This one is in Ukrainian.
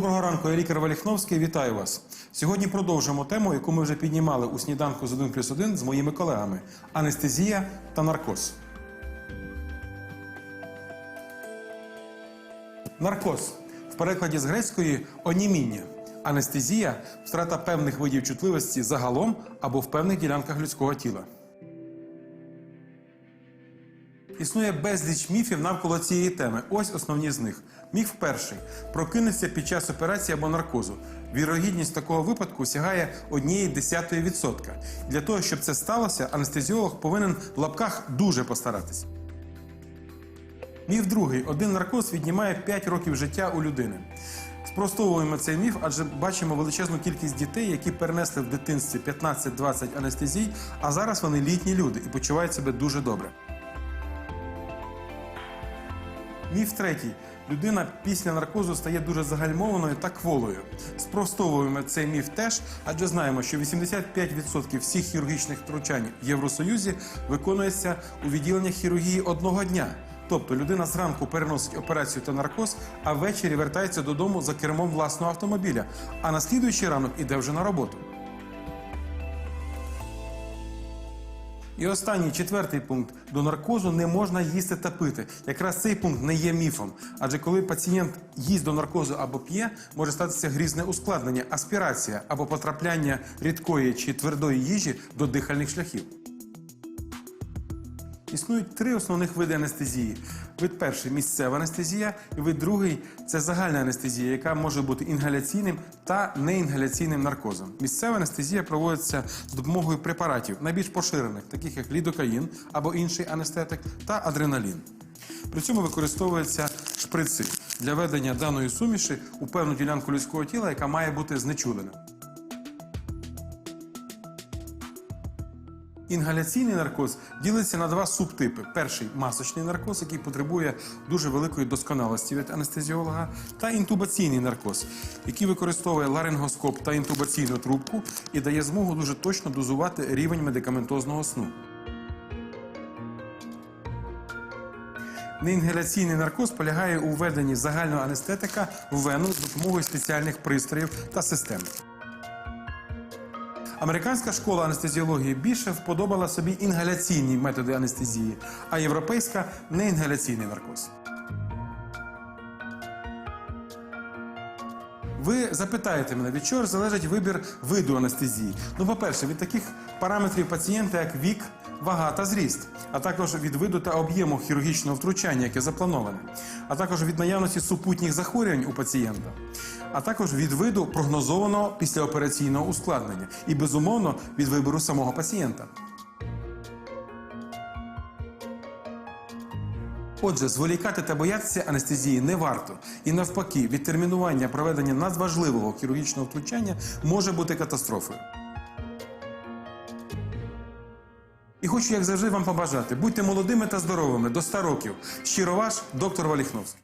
Доброго ранку, я лікар Валіхновський. Вітаю вас. Сьогодні продовжимо тему, яку ми вже піднімали у сніданку з 1 плюс 1 з моїми колегами: анестезія та наркоз. Наркоз в перекладі з грецької оніміння. Анестезія втрата певних видів чутливості загалом або в певних ділянках людського тіла. Існує безліч міфів навколо цієї теми. Ось основні з них. Міф перший прокинеться під час операції або наркозу. Вірогідність такого випадку сягає однієї десятої відсотка. Для того, щоб це сталося, анестезіолог повинен в лапках дуже постаратись. Міф другий: один наркоз віднімає 5 років життя у людини. Спростовуємо цей міф, адже бачимо величезну кількість дітей, які перенесли в дитинстві 15-20 анестезій, а зараз вони літні люди і почувають себе дуже добре. Міф третій. Людина після наркозу стає дуже загальмованою та кволою. Спростовуємо цей міф теж, адже знаємо, що 85% всіх хірургічних втручань в Євросоюзі виконується у відділеннях хірургії одного дня. Тобто людина зранку переносить операцію та наркоз, а ввечері вертається додому за кермом власного автомобіля, а на слідуючий ранок іде вже на роботу. І останній четвертий пункт до наркозу не можна їсти та пити. Якраз цей пункт не є міфом. Адже коли пацієнт їсть до наркозу або п'є, може статися грізне ускладнення, аспірація або потрапляння рідкої чи твердої їжі до дихальних шляхів. Існують три основних види анестезії. Вид перший місцева анестезія, і вид другий це загальна анестезія, яка може бути інгаляційним та неінгаляційним наркозом. Місцева анестезія проводиться з допомогою препаратів, найбільш поширених, таких як лідокаїн або інший анестетик, та адреналін. При цьому використовуються шприци для ведення даної суміші у певну ділянку людського тіла, яка має бути знечулена. Інгаляційний наркоз ділиться на два субтипи: перший масочний наркоз, який потребує дуже великої досконалості від анестезіолога, та інтубаційний наркоз, який використовує ларингоскоп та інтубаційну трубку і дає змогу дуже точно дозувати рівень медикаментозного сну. Неінгаляційний наркоз полягає у введенні загального анестетика в вену з допомогою спеціальних пристроїв та систем. Американська школа анестезіології більше вподобала собі інгаляційні методи анестезії, а європейська неінгаляційний наркоз. Ви запитаєте мене, від чого залежить вибір виду анестезії? Ну, по-перше, від таких параметрів пацієнта, як вік, вага та зріст, а також від виду та об'єму хірургічного втручання, яке заплановане, а також від наявності супутніх захворювань у пацієнта, а також від виду прогнозованого післяопераційного ускладнення і, безумовно, від вибору самого пацієнта. Отже, зволікати та боятися анестезії не варто. І навпаки, відтермінування проведення надважливого хірургічного втручання може бути катастрофою. І хочу, як завжди, вам побажати: будьте молодими та здоровими до 100 років. Щиро ваш доктор Валіхновський.